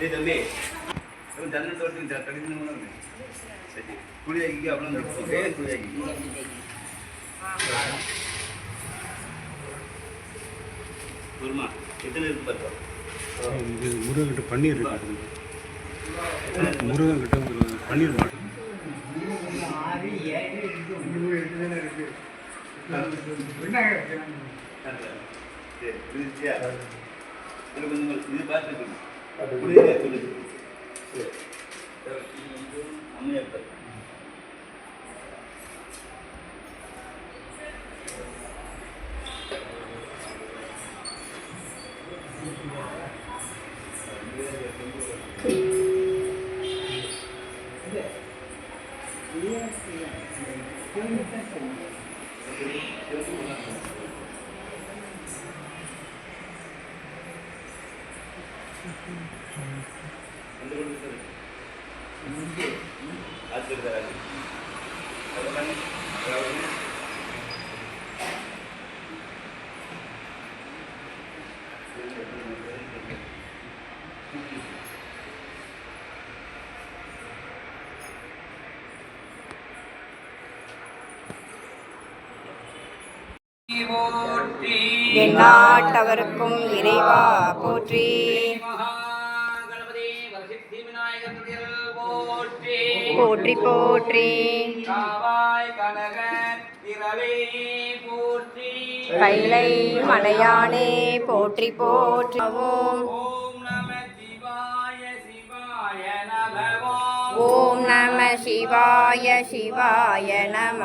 ஏய் தம்பி இவன் தண்ணி தோட்டம் கடிக்கணும் சரி குளியாக்கி அவ்வளோ ஏ குளியாக்கி குருமா எத்தனை இருக்கு பார்த்தோம் இது முருகன்கிட்ட பன்னீர் இருக்கு. முருகன்கிட்ட ஒரு பன்னீர் மாட்டு. சரி புரிஞ்சியா இதில் கொஞ்சம் இது பார்த்துக்கணும் Thank you. అందుకే அதாவது எந்நாட்டவருக்கும் இறைவா போற்றி. போற்றி. போற்றி போற்றி. போற்றி. கைலை மலையானே போற்றி போற்றி. ஓம் ஓம் நம சிவாய சிவாய நம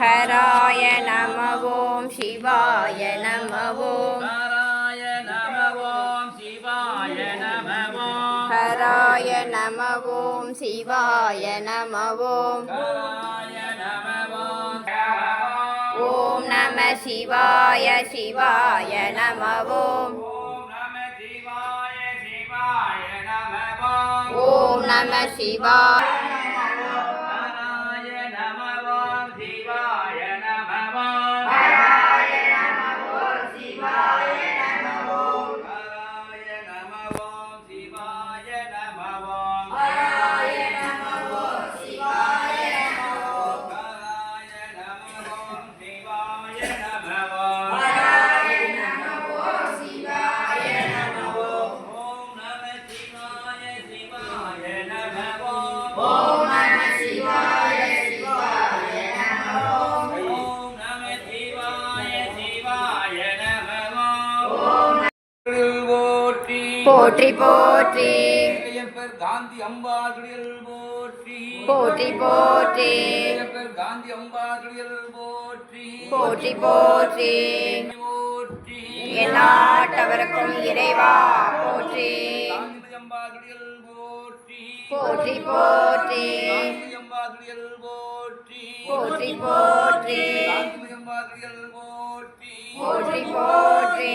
ஹராய நம ஓம் சிவாய நம ஓம் நாராய நம ஓம் சிவாய நம ஹராய நம ஓம் சிவாய நம ஓம் ஓம் நம சிவாய சிவாய நம ஓம் ஓம் நம சிவாய போற்றி போற்றி. காந்தி அம்பாதுடியல் போற்றி. போற்றி போற்றி. காந்தி அம்பாதுடியல் போற்றி. போற்றி போற்றி. போற்றி. எந்நாட்டவருக்கும் இறைவா போற்றி. அம்பாதுடியல் போற்றி. போற்றி போற்றி. அம்பாதுடியல் போற்றி. போற்றி போற்றி. அம்பாதுடியல் போற்றி. போற்றி போற்றி.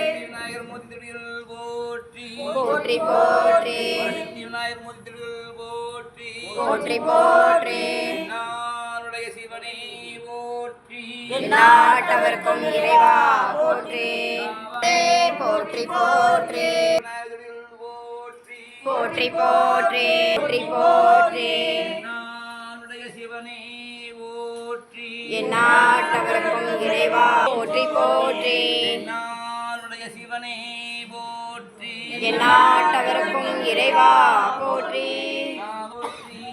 போற்றி போற்றி. விநாயகர் மூர்த்தி திருடிகள் போற்றி. போற்றி போற்றி. நாளுடைய சிவனை போற்றி. எந்நாட்டவர்க்கும் இறைவா போற்றி. போற்றி போற்றி. போற்றி. போற்றி போற்றி. போற்றி நாளுடைய சிவனை போற்றி. எந்நாட்டவர்க்கும் இறைவா போற்றி போற்றி. நாளுடைய சிவனை போற்றி. எந்நாட்டவர்க்கும் இறைவா போற்றி.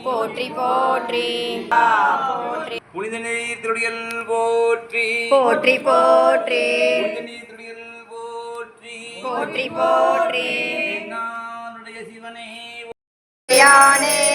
போற்றி போற்றி. போற்றி. புனித நீர் திருடியல் போற்றி. போற்றி போற்றி. புனித நீர் திருடியல் போற்றி போற்றி. போற்றி நாளுடைய சிவனை. யானே. போற்றி போற்றி